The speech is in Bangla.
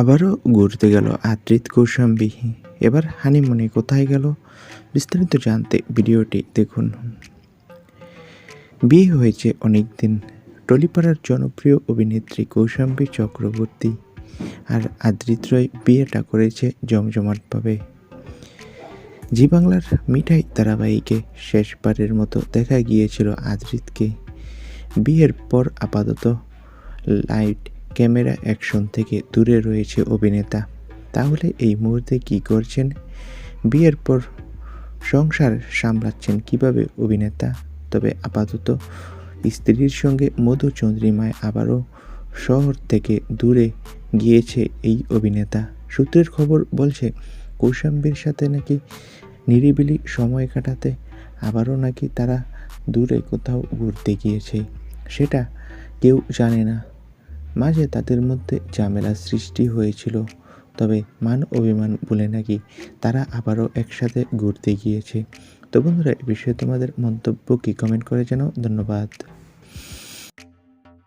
আবারও ঘুরতে গেল আদ্রিত কৌশাম্বী। এবার হানিমুনে কোথায় গেল বিস্তারিত জানতে ভিডিওটি দেখুন। বিয়ে হয়েছে অনেক দিন টলিপাড়ার জনপ্রিয় অভিনেত্রী কৌশাম্বী চক্রবর্তী আর আদ্রিত রয় বিয়েটা করেছে জমজমাটভাবে। জি বাংলার মিঠাই ধারাবাহিকে শেষবারের মতো দেখা গিয়েছিল আদ্রিতকে। বিয়ের পর আপাতত লাইট ক্যামেরা অ্যাকশন থেকে দূরে রয়েছে অভিনেতা। তাহলে এই মুহূর্তে কী করছেন? বিয়ের পর সংসার সামলাচ্ছেন কীভাবে অভিনেতা? তবে আপাতত স্ত্রীর সঙ্গে মধুচন্দ্রিমায় আবারও শহর থেকে দূরে গিয়েছে এই অভিনেতা। সূত্রের খবর বলছে, কৌশাম্বীর সাথে নাকি নিরিবিলি সময় কাটাতে আবারও নাকি তারা দূরে কোথাও ঘুরতে গিয়েছে। সেটা কেউ জানে না। মাঝে তাদের মধ্যে ঝামেলা সৃষ্টি হয়েছিল। তবে মান অভিমান বলে নাকি তারা আবারও একসাথে ঘুরতে গিয়েছে। তো বন্ধুরা, এ বিষয়ে তোমাদের মন্তব্য কি? কমেন্ট করে জানাও। ধন্যবাদ।